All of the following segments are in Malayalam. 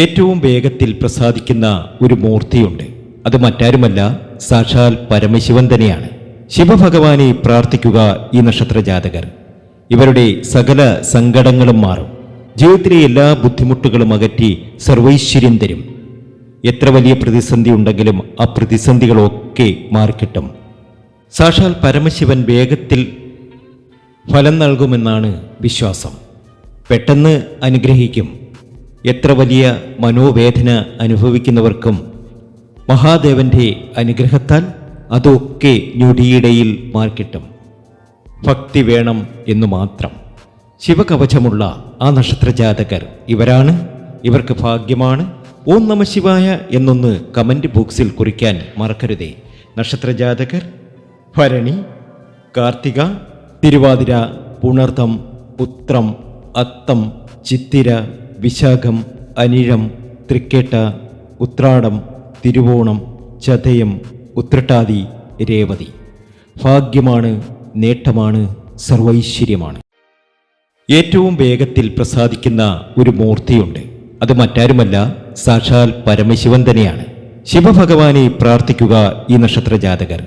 ഏറ്റവും വേഗത്തിൽ പ്രസാദിക്കുന്ന ഒരു മൂർത്തിയുണ്ട്. അത് മറ്റാരുമല്ല സാക്ഷാൽ പരമശിവൻ തന്നെയാണ് ശിവഭഗവാനെ പ്രാർത്ഥിക്കുക ഈ നക്ഷത്ര ജാതകർ ഇവരുടെ സകല സങ്കടങ്ങളും മാറും. ജീവിതത്തിലെ എല്ലാ ബുദ്ധിമുട്ടുകളും അകറ്റി സർവൈശ്വര്യം തരും എത്ര വലിയ പ്രതിസന്ധി ഉണ്ടെങ്കിലും ആ പ്രതിസന്ധികളൊക്കെ മാറിക്കിട്ടും. സാക്ഷാൽ പരമശിവൻ വേഗത്തിൽ ഫലം നൽകുമെന്നാണ് വിശ്വാസം. പെട്ടെന്ന് അനുഗ്രഹിക്കും. എത്ര വലിയ മനോവേദന അനുഭവിക്കുന്നവർക്കും മഹാദേവന്റെ അനുഗ്രഹത്താൽ അതൊക്കെ ഞൊടിയിടയിൽ മാർക്കിട്ടും. ഭക്തി വേണം എന്നു മാത്രം. ശിവകവചമുള്ള ആ നക്ഷത്രജാതകർ ഇവരാണ്. ഇവർക്ക് ഭാഗ്യമാണ്. ഓം നമ ശിവായ എന്നൊന്ന് കമന്റ് ബോക്സിൽ കുറിക്കാൻ മറക്കരുതേ. നക്ഷത്രജാതകർ ഭരണി കാർത്തിക തിരുവാതിര പുണർത്തം ഉത്രം അത്തം ചിത്തിര വിശാഖം അനിഴം തൃക്കേട്ട ഉത്രാടം തിരുവോണം ചതയം ഉത്രട്ടാതി രേവതി. ഭാഗ്യമാണ് നേട്ടമാണ് സർവൈശ്വര്യമാണ്. ഏറ്റവും വേഗത്തിൽ പ്രസാദിക്കുന്ന ഒരു മൂർത്തിയുണ്ട്. അത് മറ്റാരുമല്ല സാക്ഷാൽ പരമശിവൻ തന്നെയാണ്. ശിവഭഗവാനെ പ്രാർത്ഥിക്കുക ഈ നക്ഷത്ര ജാതകർ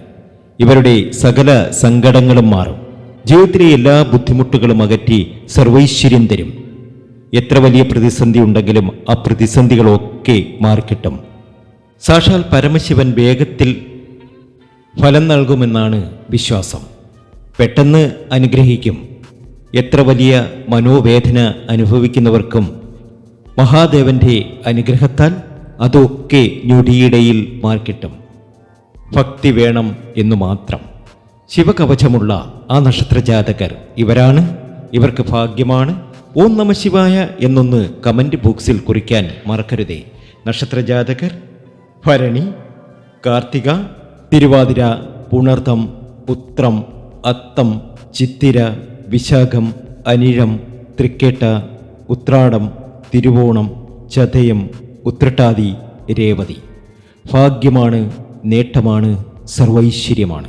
ഇവരുടെ സകല സങ്കടങ്ങളും മാറും. ജീവിതത്തിലെ എല്ലാ ബുദ്ധിമുട്ടുകളും അകറ്റി സർവൈശ്വര്യം തരും. എത്ര വലിയ പ്രതിസന്ധി ഉണ്ടെങ്കിലും ആ പ്രതിസന്ധികളൊക്കെ മാറിക്കിട്ടും. സാക്ഷാൽ പരമശിവൻ വേഗത്തിൽ ഫലം നൽകുമെന്നാണ് വിശ്വാസം. പെട്ടെന്ന് അനുഗ്രഹിക്കും. എത്ര വലിയ മനോവേദന അനുഭവിക്കുന്നവർക്കും മഹാദേവന്റെ അനുഗ്രഹത്താൽ അതൊക്കെ ഞൊടിയിടയിൽ മാർക്കിട്ടും ഭക്തി വേണം എന്നു മാത്രം. ശിവകവചമുള്ള ആ നക്ഷത്രജാതകർ ഇവരാണ്. ഇവർക്ക് ഭാഗ്യമാണ്. ഓം നമ ശിവായ എന്നൊന്ന് കമന്റ് ബോക്സിൽ കുറിക്കാൻ മറക്കരുതേ. നക്ഷത്രജാതകർ ഭരണി കാർത്തിക തിരുവാതിര പുണർത്തം ഉത്രം അത്തം ചിത്തിര വിശാഖം അനിഴം തൃക്കേട്ട ഉത്രാടം തിരുവോണം ചതയം ഉത്രട്ടാതി രേവതി. ഭാഗ്യമാണ് നേട്ടമാണ് സർവൈശ്വര്യമാണ്.